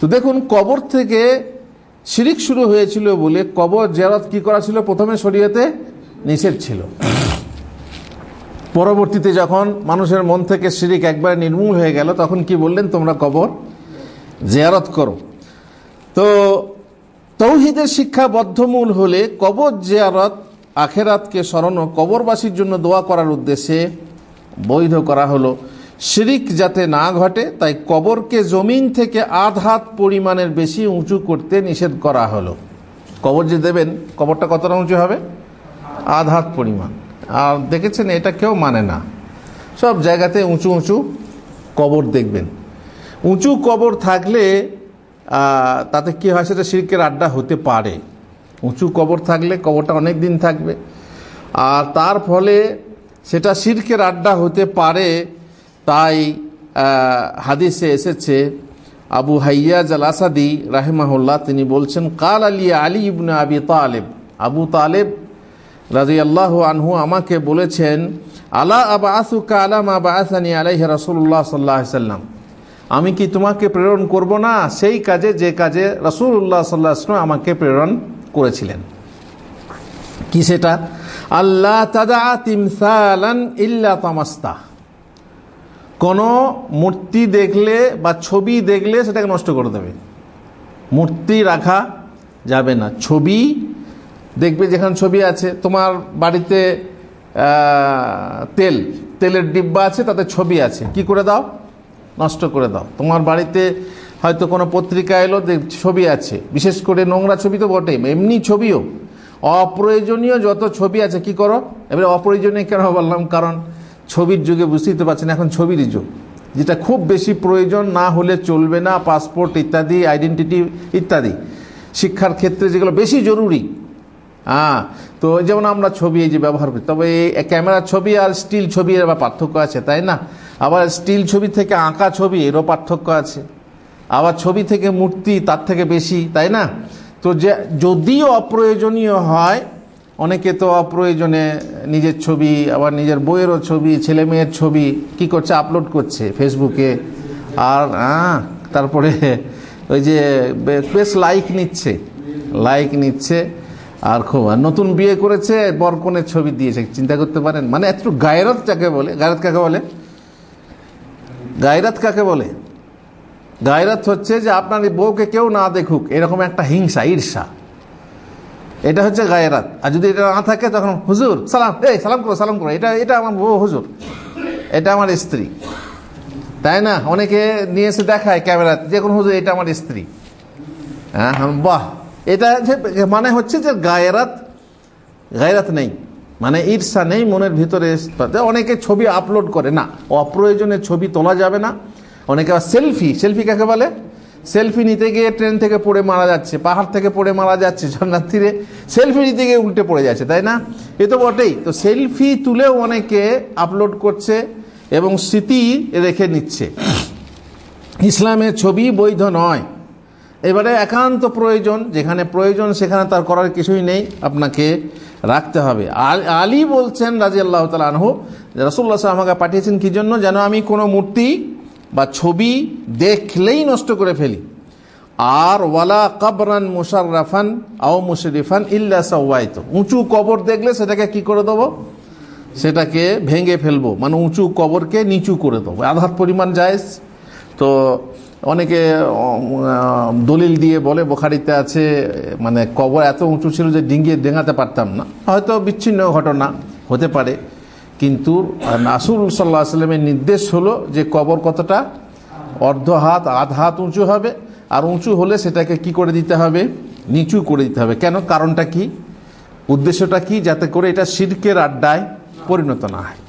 তো দেখুন, কবর থেকে শিরিক শুরু হয়েছিল বলে কবর জেরত কি করা ছিল? প্রথমে শরীয়তে নিষেধ ছিল। পরবর্তীতে যখন মানুষের মন থেকে শিরিক একবার নির্মূল হয়ে গেল, তখন কি বললেন? তোমরা কবর জিয়ারত করো। তো তৌহিদের শিক্ষা বদ্ধমূল হলে কবর জিয়ারত আখেরাতকে স্মরণ কবরবাসীর জন্য দোয়া করার উদ্দেশ্যে বৈধ করা হলো। শিরিক যাতে না ঘটে, তাই কবরকে জমিন থেকে আধ হাত পরিমাণের বেশি উঁচু করতে নিষেধ করা হলো। কবর যে দেবেন, কবরটা কতটা উঁচু হবে? আধ হাত পরিমাণ। আর দেখেছেন, এটা কেউ মানে না। সব জায়গাতে উঁচু উঁচু কবর দেখবেন। উঁচু কবর থাকলে তাতে কি হয়, সেটা শিরকের আড্ডা হতে পারে। উঁচু কবর থাকলে কবরটা অনেক দিন থাকবে। আর তার ফলে সেটা শিরকের আড্ডা হতে পারে তাই হাদিসে এসেছে, আবু হাইয়া জালাসাদি রাহেমাহুল্লাহ, তিনি বলছেন, কাল আলী আলী ইবনে আবি তালেব। আবু তালেব রাজি আল্লাহ আনহু আমাকে বলেছেন, আলা আবা আসুকা আলা মা বা আসানি আলাইহ রসুল্লাহ সাল্লাহ সাল্লাম। আমি কি তোমাকে প্রেরণ করব না? সেই কাজে, যে কাজে রসুল্লাহ সাল্লাহ আসলাম আমাকে প্রেরণ করেছিলেন। কি সেটা? আল্লাহ তাদা তিমসালান ইল্লা তামাস্তা। কোনো মূর্তি দেখলে বা ছবি দেখলে সেটাকে নষ্ট করে দেবে। মূর্তি রাখা যাবে না। ছবি দেখবে যেখানে ছবি আছে। তোমার বাড়িতে তেল, তেলের ডিব্বা আছে, তাতে ছবি আছে। কি করে দাও? নষ্ট করে দাও। তোমার বাড়িতে হয়তো কোনো পত্রিকা এলো ছবি আছে। বিশেষ করে নোংরা ছবি তো বটে এমনি ছবিও। অপ্রয়োজনীয় যত ছবি আছে, কি করো? এবারে অপ্রয়োজনীয় কেন বললাম? কারণ ছবির যুগে বুঝতেই তো পারছেন, এখন ছবির যুগ। যেটা খুব বেশি প্রয়োজন না হলে চলবে না, পাসপোর্ট ইত্যাদি, আইডেন্টিটি ইত্যাদি। শিক্ষার ক্ষেত্রে যেগুলো বেশি জরুরি। হ্যাঁ তো যেমন আমরা ছবি এই যে ব্যবহার করি, তবে এই ক্যামেরার ছবি আর স্টিল ছবির আবার পার্থক্য আছে, তাই না? আবার স্টিল ছবি থেকে আঁকা ছবি, এরও পার্থক্য আছে। আবার ছবি থেকে মূর্তি, তার থেকে বেশি, তাই না? তো যে, যদিও অপ্রয়োজনীয় হয় অনেকে তো অপ্রয়োজনে নিজের ছবি, আবার নিজের বইয়েরও ছবি, ছেলে মেয়ের ছবি কি করছে আপলোড করছে ফেসবুকে আর তারপরে ওই যে বেশ লাইক নিচ্ছে লাইক নিচ্ছে। আর খুব নতুন বিয়ে করেছে, বরকনের ছবি দিয়েছে, চিন্তা করতে পারেন। মানে একটু গায়রত কাকে বলে, গায়রত কাকে বলে? গায়রাত কাকে বলে? গায়রাত হচ্ছে যে আপনার বউকে কেউ না দেখুক, এরকম একটা হিংসা, ঈর্ষা। এটা হচ্ছে গায়রাত। আর যদি এটা না থাকে তখন হুজুর সালাম এই সালাম করো সালাম করো। এটা এটা আমার বউ হুজুর। এটা আমার স্ত্রী। তাই না? অনেকে নিয়ে এসে দেখায় ক্যামেরাতে যে কোনো হুজুর এটা আমার স্ত্রী। হ্যাঁ হ্যাঁ, বাহ। এটা মানে হচ্ছে যে গায়রাত গায়রাত নেই। মানে ঈর্ষা নেই মনের ভিতরে। অনেকে ছবি আপলোড করে না অপ্রয়োজনে ছবি তোলা যাবে না। অনেকে সেলফি সেলফি কাকে বলে? সেলফি নিতে গিয়ে ট্রেন থেকে পড়ে মারা যাচ্ছে, পাহাড় থেকে পড়ে মারা যাচ্ছে জন্নার্থীরে সেলফি নিতে গিয়ে উল্টে পড়ে যাচ্ছে, তাই না? এ তো বটেই। তো সেলফি তুলেও অনেকে আপলোড করছে এবং স্মৃতি রেখে নিচ্ছে। ইসলামের ছবি বৈধ নয়। এবারে একান্ত প্রয়োজন, যেখানে প্রয়োজন সেখানে তার করার কিছুই নেই, আপনাকে রাখতে হবে। আল- বলছেন রাজি আল্লাহ তালা আনহু রসুল্লাহ আমাকে পাঠিয়েছেন কি জন্য? যেন আমি কোনো মূর্তি বা ছবি দেখলেই নষ্ট করে ফেলি। আর ওয়ালা কাবরান মুশাররাফান আও মুশরিফান ইল্লা সাওয়াইত। উঁচু কবর দেখলে সেটাকে কি করে দেবো? সেটাকে ভেঙে ফেলব। মানে উঁচু কবরকে নিচু করে দেবো। আধার পরিমাণ জায়েজ। তো অনেকে দলিল দিয়ে বলে, বোখারিতে আছে মানে কবর এত উঁচু ছিল যে ডিঙ্গিয়ে ডেঙাতে পারতাম না। হয়তো বিচ্ছিন্ন ঘটনা হতে পারে। কিন্তু নাসুল সাল্লাহ আসলামের নির্দেশ হলো যে কবর কতটা? অর্ধ হাত, আধ হাত উঁচু হবে। আর উঁচু হলে সেটাকে কি করে দিতে হবে? নিচু করে দিতে হবে। কেন? কারণটা কি? উদ্দেশ্যটা কি? যাতে করে এটা সিরকের আড্ডায় পরিণত না হয়।